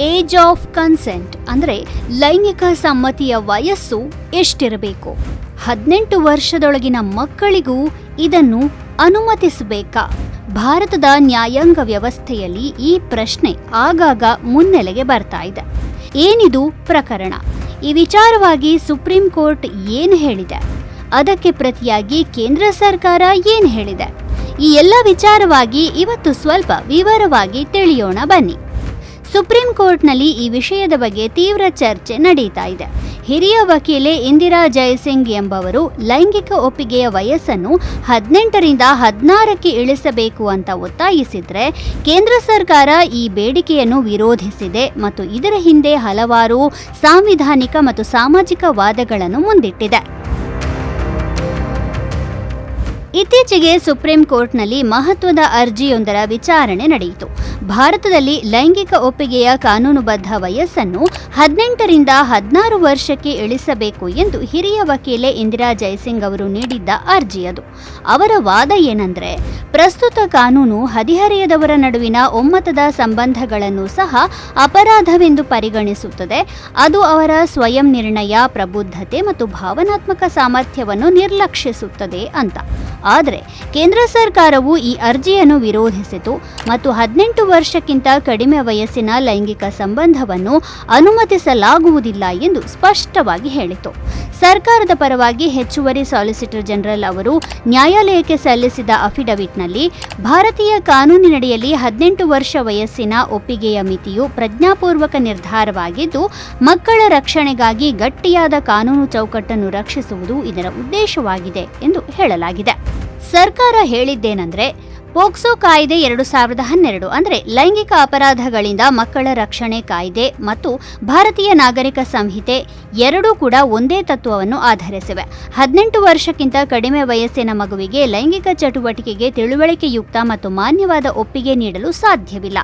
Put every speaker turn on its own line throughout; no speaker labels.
Age of consent ಅಂದರೆ ಲೈಂಗಿಕ ಸಮ್ಮತಿಯ ವಯಸ್ಸು ಎಷ್ಟಿರಬೇಕು? ಹದಿನೆಂಟು ವರ್ಷದೊಳಗಿನ ಮಕ್ಕಳಿಗೂ ಇದನ್ನು ಅನುಮತಿಸಬೇಕಾ? ಭಾರತದ ನ್ಯಾಯಾಂಗ ವ್ಯವಸ್ಥೆಯಲ್ಲಿ ಈ ಪ್ರಶ್ನೆ ಆಗಾಗ ಮುನ್ನೆಲೆಗೆ ಬರ್ತಾ ಇದೆ. ಏನಿದು ಪ್ರಕರಣ? ಈ ವಿಚಾರವಾಗಿ ಸುಪ್ರೀಂ ಕೋರ್ಟ್ ಏನು ಹೇಳಿದೆ? ಅದಕ್ಕೆ ಪ್ರತಿಯಾಗಿ ಕೇಂದ್ರ ಸರ್ಕಾರ ಏನು ಹೇಳಿದೆ? ಈ ಎಲ್ಲ ವಿಚಾರವಾಗಿ ಇವತ್ತು ಸ್ವಲ್ಪ ವಿವರವಾಗಿ ತಿಳಿಯೋಣ ಬನ್ನಿ. ಸುಪ್ರೀಂ ಕೋರ್ಟ್ನಲ್ಲಿ ಈ ವಿಷಯದ ಬಗ್ಗೆ ತೀವ್ರ ಚರ್ಚೆ ನಡೀತಾ ಇದೆ. ಹಿರಿಯ ವಕೀಲೆ ಇಂದಿರಾ ಜಯಸಿಂಗ್ ಎಂಬವರು ಲೈಂಗಿಕ ಒಪ್ಪಿಗೆಯ ವಯಸ್ಸನ್ನು ಹದಿನೆಂಟರಿಂದ ಹದಿನಾರಕ್ಕೆ ಇಳಿಸಬೇಕು ಅಂತ ಒತ್ತಾಯಿಸಿದ್ರೆ ಕೇಂದ್ರ ಸರ್ಕಾರ ಈ ಬೇಡಿಕೆಯನ್ನು ವಿರೋಧಿಸಿದೆ ಮತ್ತು ಇದರ ಹಿಂದೆ ಹಲವಾರು ಸಾಂವಿಧಾನಿಕ ಮತ್ತು ಸಾಮಾಜಿಕ ವಾದಗಳನ್ನು ಮುಂದಿಟ್ಟಿದೆ. ಇತ್ತೀಚೆಗೆ ಸುಪ್ರೀಂ ಕೋರ್ಟ್ನಲ್ಲಿ ಮಹತ್ವದ ಅರ್ಜಿಯೊಂದರ ವಿಚಾರಣೆ ನಡೆಯಿತು. ಭಾರತದಲ್ಲಿ ಲೈಂಗಿಕ ಒಪ್ಪಿಗೆಯ ಕಾನೂನುಬದ್ಧ ವಯಸ್ಸನ್ನು ಹದಿನೆಂಟರಿಂದ ಹದಿನಾರು ವರ್ಷಕ್ಕೆ ಇಳಿಸಬೇಕು ಎಂದು ಹಿರಿಯ ವಕೀಲೆ ಇಂದಿರಾ ಜಯಸಿಂಗ್ ಅವರು ನೀಡಿದ್ದ ಅರ್ಜಿಯದು ಅವರ ವಾದ ಏನಂದ್ರೆ, ಪ್ರಸ್ತುತ ಕಾನೂನು ಹದಿಹರೆಯದವರ ನಡುವಿನ ಒಮ್ಮತದ ಸಂಬಂಧಗಳನ್ನು ಸಹ ಅಪರಾಧವೆಂದು ಪರಿಗಣಿಸುತ್ತದೆ. ಅದು ಅವರ ಸ್ವಯಂ ನಿರ್ಣಯ, ಪ್ರಬುದ್ಧತೆ ಮತ್ತು ಭಾವನಾತ್ಮಕ ಸಾಮರ್ಥ್ಯವನ್ನು ನಿರ್ಲಕ್ಷಿಸುತ್ತದೆ ಅಂತ. ಆದರೆ ಕೇಂದ್ರ ಸರ್ಕಾರವು ಈ ಅರ್ಜಿಯನ್ನು ವಿರೋಧಿಸಿತು ಮತ್ತು ಹದಿನೆಂಟು ವರ್ಷಕ್ಕಿಂತ ಕಡಿಮೆ ವಯಸ್ಸಿನ ಲೈಂಗಿಕ ಸಂಬಂಧವನ್ನು ಅನುಮತಿಸಲಾಗುವುದಿಲ್ಲ ಎಂದು ಸ್ಪಷ್ಟವಾಗಿ ಹೇಳಿತು. ಸರ್ಕಾರದ ಪರವಾಗಿ ಹೆಚ್ಚುವರಿ ಸಾಲಿಸಿಟರ್ ಜನರಲ್ ಅವರು ನ್ಯಾಯಾಲಯಕ್ಕೆ ಸಲ್ಲಿಸಿದ ಅಫಿಡವಿಟ್ನಲ್ಲಿ ಭಾರತೀಯ ಕಾನೂನಿನಡಿಯಲ್ಲಿ ಹದಿನೆಂಟು ವರ್ಷ ವಯಸ್ಸಿನ ಒಪ್ಪಿಗೆಯ ಮಿತಿಯು ಪ್ರಜ್ಞಾಪೂರ್ವಕ ನಿರ್ಧಾರವಾಗಿದ್ದು, ಮಕ್ಕಳ ರಕ್ಷಣೆಗಾಗಿ ಗಟ್ಟಿಯಾದ ಕಾನೂನು ಚೌಕಟ್ಟನ್ನು ರಕ್ಷಿಸುವುದು ಇದರ ಉದ್ದೇಶವಾಗಿದೆ ಎಂದು ಹೇಳಲಾಗಿದೆ. ಸರ್ಕಾರ ಹೇಳಿದ್ದೇನೆಂದ್ರೆ ಪೋಕ್ಸೋ ಕಾಯ್ದೆ ಎರಡು ಸಾವಿರದ ಹನ್ನೆರಡು, ಅಂದರೆ ಲೈಂಗಿಕ ಅಪರಾಧಗಳಿಂದ ಮಕ್ಕಳ ರಕ್ಷಣೆ ಕಾಯ್ದೆ ಮತ್ತು ಭಾರತೀಯ ನಾಗರಿಕ ಸಂಹಿತೆ ಎರಡೂ ಕೂಡ ಒಂದೇ ತತ್ವವನ್ನು ಆಧರಿಸಿವೆ. ಹದಿನೆಂಟು ವರ್ಷಕ್ಕಿಂತ ಕಡಿಮೆ ವಯಸ್ಸಿನ ಮಗುವಿಗೆ ಲೈಂಗಿಕ ಚಟುವಟಿಕೆಗೆ ತಿಳುವಳಿಕೆಯುಕ್ತ ಮತ್ತು ಮಾನ್ಯವಾದ ಒಪ್ಪಿಗೆ ನೀಡಲು ಸಾಧ್ಯವಿಲ್ಲ.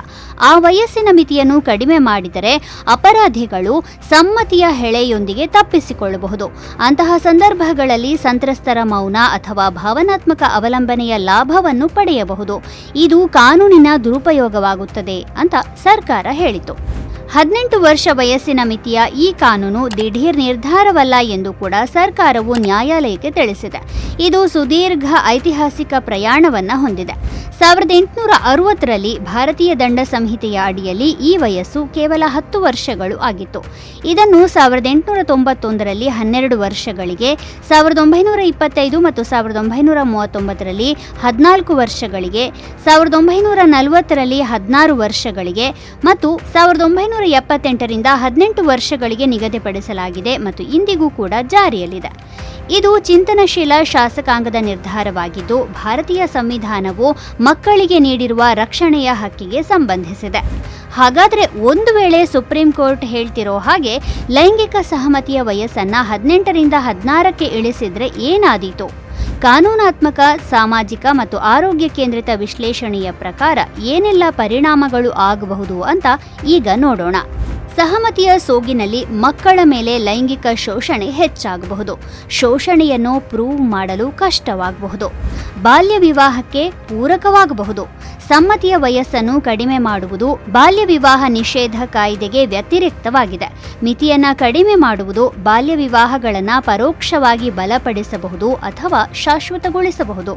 ಆ ವಯಸ್ಸಿನ ಮಿತಿಯನ್ನು ಕಡಿಮೆ ಮಾಡಿದರೆ ಅಪರಾಧಿಗಳು ಸಮ್ಮತಿಯ ಹೆಳೆಯೊಂದಿಗೆ ತಪ್ಪಿಸಿಕೊಳ್ಳಬಹುದು. ಅಂತಹ ಸಂದರ್ಭಗಳಲ್ಲಿ ಸಂತ್ರಸ್ತರ ಮೌನ ಅಥವಾ ಭಾವನಾತ್ಮಕ ಅವಲಂಬನೆಯ ಲಾಭವನ್ನು ಪಡೆಯಬಹುದು. ಇದು ಕಾನೂನಿನ ದುರುಪಯೋಗವಾಗುತ್ತದೆ ಅಂತ ಸರ್ಕಾರ ಹೇಳಿತು. ಹದಿನೆಂಟು ವರ್ಷ ವಯಸ್ಸಿನ ಮಿತಿಯ ಈ ಕಾನೂನು ದಿಢೀರ್ ನಿರ್ಧಾರವಲ್ಲ ಎಂದು ಕೂಡ ಸರ್ಕಾರವು ನ್ಯಾಯಾಲಯಕ್ಕೆ ತಿಳಿಸಿದೆ. ಇದು ಸುದೀರ್ಘ ಐತಿಹಾಸಿಕ ಪ್ರಯಾಣವನ್ನ ಹೊಂದಿದೆ. ಸಾವಿರದ ಎಂಟುನೂರ ಅರವತ್ತರಲ್ಲಿ ಭಾರತೀಯ ದಂಡ ಸಂಹಿತೆಯ ಅಡಿಯಲ್ಲಿ ಈ ವಯಸ್ಸು ಕೇವಲ ಹತ್ತು ವರ್ಷಗಳು ಆಗಿತ್ತು. ಇದನ್ನು ಸಾವಿರದ ಎಂಟುನೂರ ತೊಂಬತ್ತೊಂದರಲ್ಲಿ ಹನ್ನೆರಡು ವರ್ಷಗಳಿಗೆ, ಸಾವಿರದ ಒಂಬೈನೂರ ಇಪ್ಪತ್ತೈದು ಮತ್ತು ಸಾವಿರದ ಒಂಬೈನೂರ ಮೂವತ್ತೊಂಬತ್ತರಲ್ಲಿ ಹದಿನಾಲ್ಕು ವರ್ಷಗಳಿಗೆ, ಸಾವಿರದ ಒಂಬೈನೂರ ನಲವತ್ತರಲ್ಲಿ ಹದಿನಾರು ವರ್ಷಗಳಿಗೆ ಮತ್ತು ಸಾವಿರದ ಒಂಬೈನೂರ ಎಪ್ಪತ್ತೆಂಟರಿಂದ ಹದಿನೆಂಟು ವರ್ಷಗಳಿಗೆ ನಿಗದಿಪಡಿಸಲಾಗಿದೆ ಮತ್ತು ಇಂದಿಗೂ ಕೂಡ ಜಾರಿಯಲ್ಲಿದೆ. ಇದು ಚಿಂತನಶೀಲ ಶಾಸಕಾಂಗದ ನಿರ್ಧಾರವಾಗಿದ್ದು, ಭಾರತೀಯ ಸಂವಿಧಾನವು ಮಕ್ಕಳಿಗೆ ನೀಡಿರುವ ರಕ್ಷಣೆಯ ಹಕ್ಕಿಗೆ ಸಂಬಂಧಿಸಿದೆ. ಹಾಗಾದರೆ ಒಂದು ವೇಳೆ ಸುಪ್ರೀಂ ಕೋರ್ಟ್ ಹೇಳ್ತಿರೋ ಹಾಗೆ ಲೈಂಗಿಕ ಸಹಮತಿಯ ವಯಸ್ಸನ್ನು ಹದಿನೆಂಟರಿಂದ ಹದಿನಾರಕ್ಕೆ ಇಳಿಸಿದ್ರೆ ಏನಾದೀತು? ಕಾನೂನಾತ್ಮಕ ಸಾಮಾಜಿಕ ಮತ್ತು ಆರೋಗ್ಯ ಕೇಂದ್ರಿತ ವಿಶ್ಲೇಷಣೆಯ ಪ್ರಕಾರ ಏನೆಲ್ಲ ಪರಿಣಾಮಗಳು ಆಗಬಹುದು ಅಂತ ಈಗ ನೋಡೋಣ. ಸಹಮತಿಯ ಸೋಗಿನಲ್ಲಿ ಮಕ್ಕಳ ಮೇಲೆ ಲೈಂಗಿಕ ಶೋಷಣೆ ಹೆಚ್ಚಾಗಬಹುದು. ಶೋಷಣೆಯನ್ನು ಪ್ರೂವ್ ಮಾಡಲು ಕಷ್ಟವಾಗಬಹುದು. ಬಾಲ್ಯ ವಿವಾಹಕ್ಕೆ ಪೂರಕವಾಗಬಹುದು. ಸಮ್ಮತಿಯ ವಯಸ್ಸನ್ನು ಕಡಿಮೆ ಮಾಡುವುದು ಬಾಲ್ಯ ವಿವಾಹ ನಿಷೇಧ ಕಾಯ್ದೆಗೆ ವ್ಯತಿರಿಕ್ತವಾಗಿದೆ. ಮಿತಿಯನ್ನು ಕಡಿಮೆ ಮಾಡುವುದು ಬಾಲ್ಯ ವಿವಾಹಗಳನ್ನು ಪರೋಕ್ಷವಾಗಿ ಬಲಪಡಿಸಬಹುದು ಅಥವಾ ಶಾಶ್ವತಗೊಳಿಸಬಹುದು.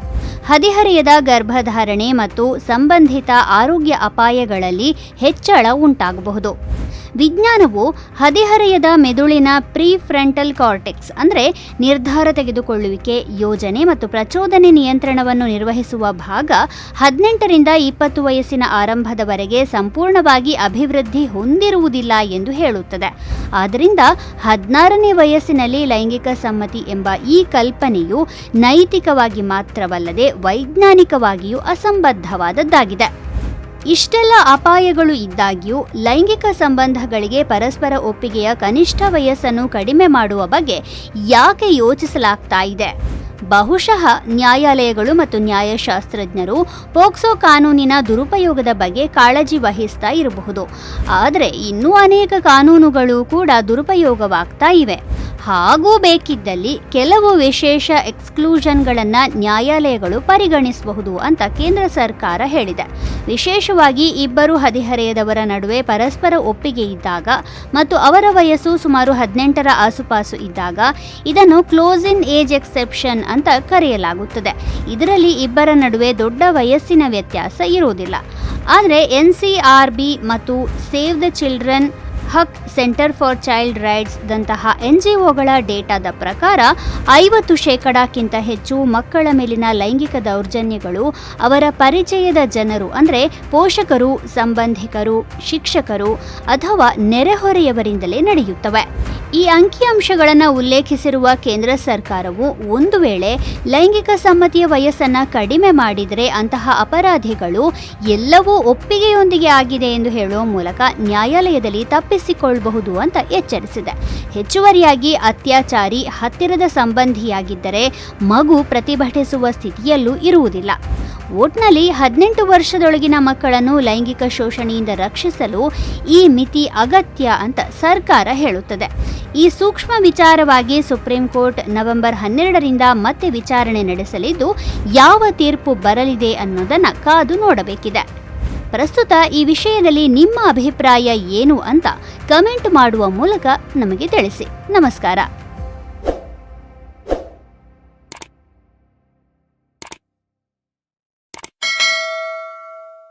ಹದಿಹರೆಯದ ಗರ್ಭಧಾರಣೆ ಮತ್ತು ಸಂಬಂಧಿತ ಆರೋಗ್ಯ ಅಪಾಯಗಳಲ್ಲಿ ಹೆಚ್ಚಳ ಉಂಟಾಗಬಹುದು. ವಿಜ್ಞಾನವು ಹದಿಹರೆಯದ ಮೆದುಳಿನ ಪ್ರೀ ಫ್ರಂಟಲ್ ಕಾರ್ಟೆಕ್ಸ್, ಅಂದರೆ ನಿರ್ಧಾರ ತೆಗೆದುಕೊಳ್ಳುವಿಕೆ ಯೋಜನೆ ಮತ್ತು ಪ್ರಚೋದನೆ ನಿಯಂತ್ರಣವನ್ನು ನಿರ್ವಹಿಸುವ ಭಾಗ ಹದಿನೆಂಟರಿಂದ ಇಪ್ಪತ್ತು ವಯಸ್ಸಿನ ಆರಂಭದವರೆಗೆ ಸಂಪೂರ್ಣವಾಗಿ ಅಭಿವೃದ್ಧಿ ಹೊಂದಿರುವುದಿಲ್ಲ ಎಂದು ಹೇಳುತ್ತದೆ. ಆದ್ದರಿಂದ ಹದಿನಾರನೇ ವಯಸ್ಸಿನಲ್ಲಿ ಲೈಂಗಿಕ ಸಮ್ಮತಿ ಎಂಬ ಈ ಕಲ್ಪನೆಯು ನೈತಿಕವಾಗಿ ಮಾತ್ರವಲ್ಲದೆ ವೈಜ್ಞಾನಿಕವಾಗಿಯೂ ಅಸಂಬದ್ಧವಾದದ್ದಾಗಿದೆ. ಇಷ್ಟೆಲ್ಲ ಅಪಾಯಗಳು ಇದ್ದಾಗ್ಯೂ ಲೈಂಗಿಕ ಸಂಬಂಧಗಳಿಗೆ ಪರಸ್ಪರ ಒಪ್ಪಿಗೆಯ ಕನಿಷ್ಠ ವಯಸ್ಸನ್ನು ಕಡಿಮೆ ಮಾಡುವ ಬಗ್ಗೆ ಯಾಕೆ ಯೋಚಿಸಲಾಗ್ತಾ ಇದೆ? ಬಹುಶಃ ನ್ಯಾಯಾಲಯಗಳು ಮತ್ತು ನ್ಯಾಯಶಾಸ್ತ್ರಜ್ಞರು ಪೋಕ್ಸೋ ಕಾನೂನಿನ ದುರುಪಯೋಗದ ಬಗ್ಗೆ ಕಾಳಜಿ ವಹಿಸ್ತಾ ಇರಬಹುದು. ಆದರೆ ಇನ್ನೂ ಅನೇಕ ಕಾನೂನುಗಳು ಕೂಡ ದುರುಪಯೋಗವಾಗ್ತಾ ಇವೆ. ಹಾಗೂ ಬೇಕಿದ್ದಲ್ಲಿ ಕೆಲವು ವಿಶೇಷ ಎಕ್ಸ್ಕ್ಲೂಷನ್ಗಳನ್ನು ನ್ಯಾಯಾಲಯಗಳು ಪರಿಗಣಿಸಬಹುದು ಅಂತ ಕೇಂದ್ರ ಸರ್ಕಾರ ಹೇಳಿದೆ. ವಿಶೇಷವಾಗಿ ಇಬ್ಬರು ಹದಿಹರೆಯದವರ ನಡುವೆ ಪರಸ್ಪರ ಒಪ್ಪಿಗೆ ಇದ್ದಾಗ ಮತ್ತು ಅವರ ವಯಸ್ಸು ಸುಮಾರು ಹದಿನೆಂಟರ ಆಸುಪಾಸು ಇದ್ದಾಗ ಇದನ್ನು ಕ್ಲೋಸ್ ಇನ್ ಏಜ್ ಎಕ್ಸೆಪ್ಷನ್ ಅಂತ ಕರೆಯಲಾಗುತ್ತದೆ. ಇದರಲ್ಲಿ ಇಬ್ಬರ ನಡುವೆ ದೊಡ್ಡ ವಯಸ್ಸಿನ ವ್ಯತ್ಯಾಸ ಇರುವುದಿಲ್ಲ. ಆದರೆ ಎನ್ ಸಿ ಆರ್ ಬಿ ಮತ್ತು save the children HAQ centre for child rights ದಂತಹ ಎನ್ ಜಿ ಒಗಳ ಡೇಟಾದ ಪ್ರಕಾರ ಐವತ್ತು ಶೇಕಡಕ್ಕಿಂತ ಹೆಚ್ಚು ಮಕ್ಕಳ ಮೇಲಿನ ಲೈಂಗಿಕ ದೌರ್ಜನ್ಯಗಳು ಅವರ ಪರಿಚಯದ ಜನರು ಅಂದರೆ ಪೋಷಕರು, ಸಂಬಂಧಿಕರು, ಶಿಕ್ಷಕರು ಅಥವಾ ನೆರೆಹೊರೆಯವರಿಂದಲೇ ನಡೆಯುತ್ತವೆ. ಈ ಅಂಕಿಅಂಶಗಳನ್ನು ಉಲ್ಲೇಖಿಸಿರುವ ಕೇಂದ್ರ ಸರ್ಕಾರವು ಒಂದು ವೇಳೆ ಲೈಂಗಿಕ ಸಮ್ಮತಿಯ ವಯಸ್ಸನ್ನು ಕಡಿಮೆ ಮಾಡಿದರೆ ಅಂತಹ ಅಪರಾಧಿಗಳು ಎಲ್ಲವೂ ಒಪ್ಪಿಗೆಯೊಂದಿಗೆ ಆಗಿದೆ ಎಂದು ಹೇಳುವ ಮೂಲಕ ನ್ಯಾಯಾಲಯದಲ್ಲಿ ತಪ್ಪಿಸಿಕೊಳ್ಳಬಹುದು ಅಂತ ಎಚ್ಚರಿಸಿದೆ. ಹೆಚ್ಚುವರಿಯಾಗಿ ಅತ್ಯಾಚಾರಿ ಹತ್ತಿರದ ಸಂಬಂಧಿಯಾಗಿದ್ದರೆ ಮಗು ಪ್ರತಿಭಟಿಸುವ ಸ್ಥಿತಿಯಲ್ಲೂ ಇರುವುದಿಲ್ಲ. ಒಟ್ನಲ್ಲಿ ಹದಿನೆಂಟು ವರ್ಷದೊಳಗಿನ ಮಕ್ಕಳನ್ನು ಲೈಂಗಿಕ ಶೋಷಣೆಯಿಂದ ರಕ್ಷಿಸಲು ಈ ಮಿತಿ ಅಗತ್ಯ ಅಂತ ಸರ್ಕಾರ ಹೇಳುತ್ತದೆ. ಈ ಸೂಕ್ಷ್ಮ ವಿಚಾರವಾಗಿ ಸುಪ್ರೀಂ ಕೋರ್ಟ್ ನವೆಂಬರ್ ಹನ್ನೆರಡರಿಂದ ಮತ್ತೆ ವಿಚಾರಣೆ ನಡೆಸಲಿದ್ದು, ಯಾವ ತೀರ್ಪು ಬರಲಿದೆ ಅನ್ನೋದನ್ನು ಕಾದು ನೋಡಬೇಕಿದೆ. ಪ್ರಸ್ತುತ ಈ ವಿಷಯದಲ್ಲಿ ನಿಮ್ಮ ಅಭಿಪ್ರಾಯ ಏನು ಅಂತ ಕಮೆಂಟ್ ಮಾಡುವ ಮೂಲಕ ನಮಗೆ ತಿಳಿಸಿ. ನಮಸ್ಕಾರ.